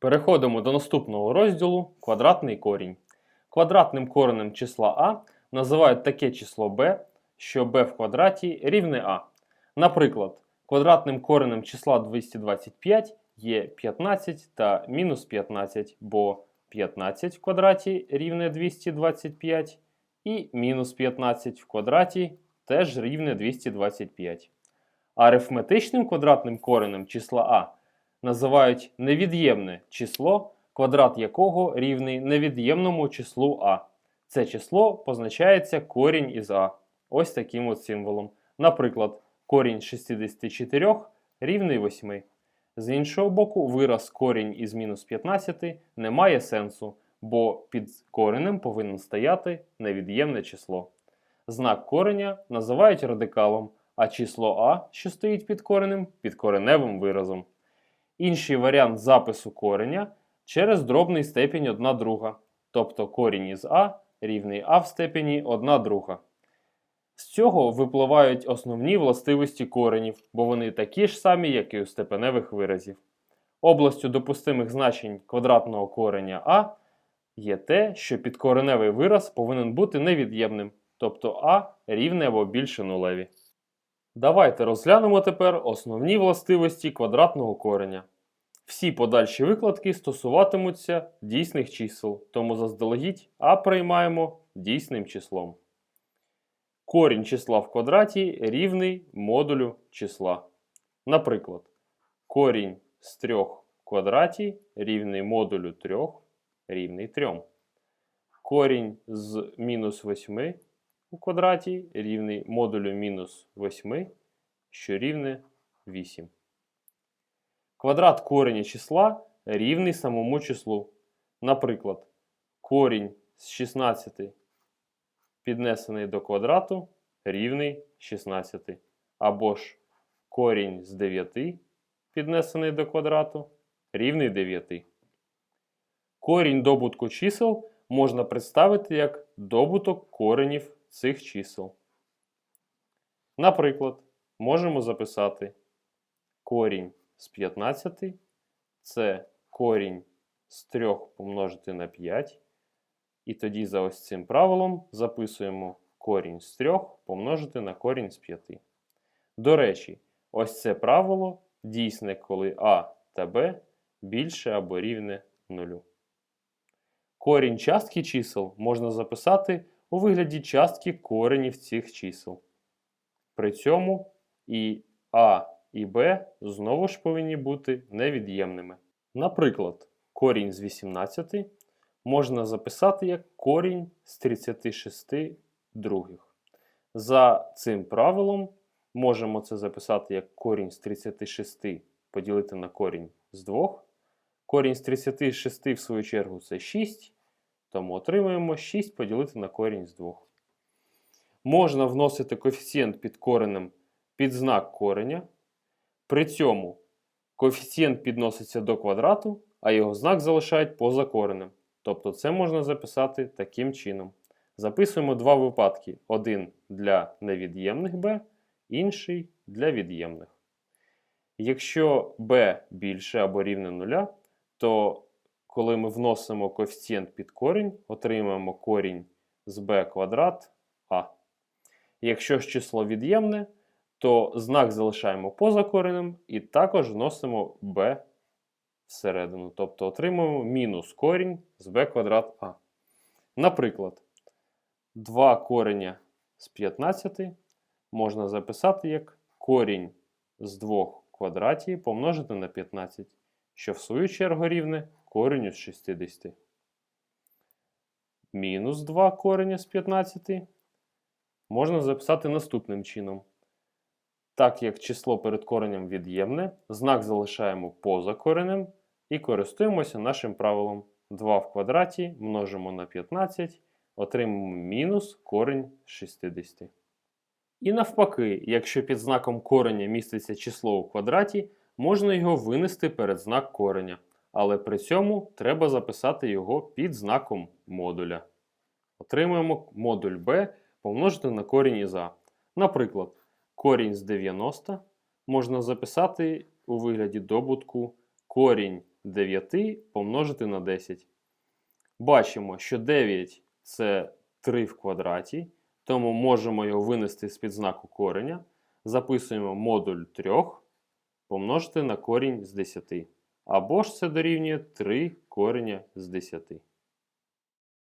Переходимо до наступного розділу квадратний корінь. Квадратним коренем числа а називають таке число b, що b в квадраті рівне а. Наприклад, квадратним коренем числа 225 є 15 та мінус 15, бо 15 в квадраті рівне 225 і мінус 15 в квадраті теж рівне 225. Арифметичним квадратним коренем числа а називають невід'ємне число, квадрат якого рівний невід'ємному числу а. Це число позначається корінь із а. Ось таким от символом. Наприклад, корінь 64 рівний 8. З іншого боку, вираз корінь із мінус 15 не має сенсу, бо під коренем повинен стояти невід'ємне число. Знак кореня називають радикалом, а число а, що стоїть під коренем, підкореневим виразом. Інший варіант запису кореня через дробний степінь 1 друга, тобто корінь із а рівний а в степені 1 друга. З цього випливають основні властивості коренів, бо вони такі ж самі, як і у степеневих виразів. Областю допустимих значень квадратного кореня а є те, що підкореневий вираз повинен бути невід'ємним, тобто а рівне або більше нулеві. Давайте розглянемо тепер основні властивості квадратного кореня. Всі подальші викладки стосуватимуться дійсних чисел, тому заздалегідь а приймаємо дійсним числом. Корінь числа в квадраті рівний модулю числа. Наприклад, корінь з 3 в квадраті рівний модулю 3 рівний 3. Корінь з мінус 8 у квадраті рівний модулю мінус 8, що рівне 8. Квадрат кореня числа рівний самому числу. Наприклад, корінь з 16 піднесений до квадрату рівний 16. Або ж корінь з 9 піднесений до квадрату рівний 9. Корінь добутку чисел можна представити як добуток коренів цих чисел. Наприклад, можемо записати корінь з 15 це корінь з 3 помножити на 5. І тоді за ось цим правилом записуємо корінь з 3 помножити на корінь з 5. До речі, ось це правило дійсне, коли а та b більше або рівне 0. Корінь частки чисел можна записати у вигляді частки коренів цих чисел. При цьому і а і b знову ж повинні бути невід'ємними. Наприклад, корінь з 18 можна записати як корінь з 36 других. За цим правилом можемо це записати як корінь з 36 поділити на корінь з 2. Корінь з 36, в свою чергу, це 6, тому отримуємо 6 поділити на корінь з 2. Можна вносити коефіцієнт під коренем під знак кореня. При цьому коефіцієнт підноситься до квадрату, а його знак залишають поза коренем. Тобто це можна записати таким чином. Записуємо два випадки: один для невід'ємних b, інший для від'ємних. Якщо b більше або рівне 0, то коли ми вносимо коефіцієнт під корінь, отримаємо корінь з b квадрат а. Якщо ж число від'ємне, то знак залишаємо поза коренем і також вносимо b всередину. Тобто отримуємо мінус корінь з b квадрат а. Наприклад, 2 кореня з 15 можна записати як корінь з 2 в квадраті помножити на 15, що в свою чергу рівне кореню з 60. Мінус 2 кореня з 15 можна записати наступним чином. Так як число перед коренем від'ємне, знак залишаємо поза коренем і користуємося нашим правилом. 2 в квадраті множимо на 15, отримаємо мінус корень з 60. І навпаки, якщо під знаком кореня міститься число у квадраті, можна його винести перед знак кореня. Але при цьому треба записати його під знаком модуля. Отримуємо модуль b помножити на корінь із а. Наприклад, корінь з 90 можна записати у вигляді добутку корінь 9 помножити на 10. Бачимо, що 9 це 3 в квадраті, тому можемо його винести з-під знаку кореня. Записуємо модуль 3 помножити на корінь з 10. Або ж це дорівнює 3 кореня з 10.